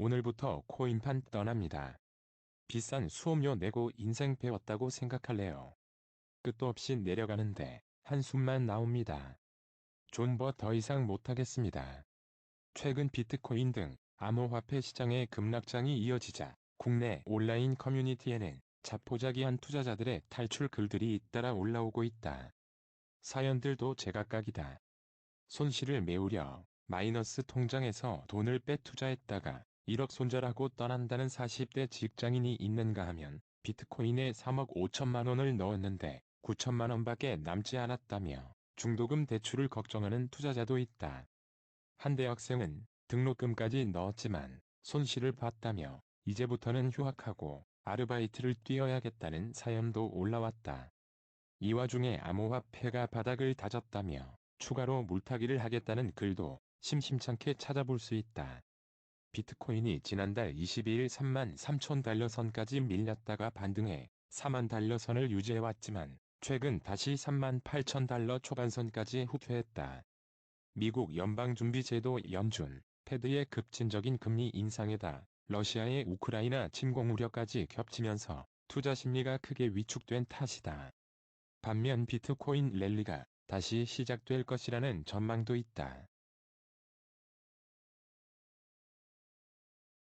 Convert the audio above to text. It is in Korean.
오늘부터 코인판 떠납니다. 비싼 수업료 내고 인생 배웠다고 생각할래요. 끝도 없이 내려가는데 한숨만 나옵니다. 존버 더 이상 못하겠습니다. 최근 비트코인 등 암호화폐 시장의 급락장이 이어지자 국내 온라인 커뮤니티에는 자포자기한 투자자들의 탈출 글들이 잇따라 올라오고 있다. 사연들도 제각각이다. 손실을 메우려 마이너스 통장에서 돈을 빼 투자했다가 1억 손절하고 떠난다는 40대 직장인이 있는가 하면 비트코인에 3억 5천만 원을 넣었는데 9천만 원밖에 남지 않았다며 중도금 대출을 걱정하는 투자자도 있다. 한 대학생은 등록금까지 넣었지만 손실을 봤다며 이제부터는 휴학하고 아르바이트를 뛰어야겠다는 사연도 올라왔다. 이 와중에 암호화폐가 바닥을 다졌다며 추가로 물타기를 하겠다는 글도 심심찮게 찾아볼 수 있다. 비트코인이 지난달 22일 3만 3천 달러 선까지 밀렸다가 반등해 4만 달러 선을 유지해왔지만 최근 다시 3만 8천 달러 초반선까지 후퇴했다. 미국 연방준비제도 연준, 패드의 급진적인 금리 인상에다 러시아의 우크라이나 침공 우려까지 겹치면서 투자 심리가 크게 위축된 탓이다. 반면 비트코인 랠리가 다시 시작될 것이라는 전망도 있다.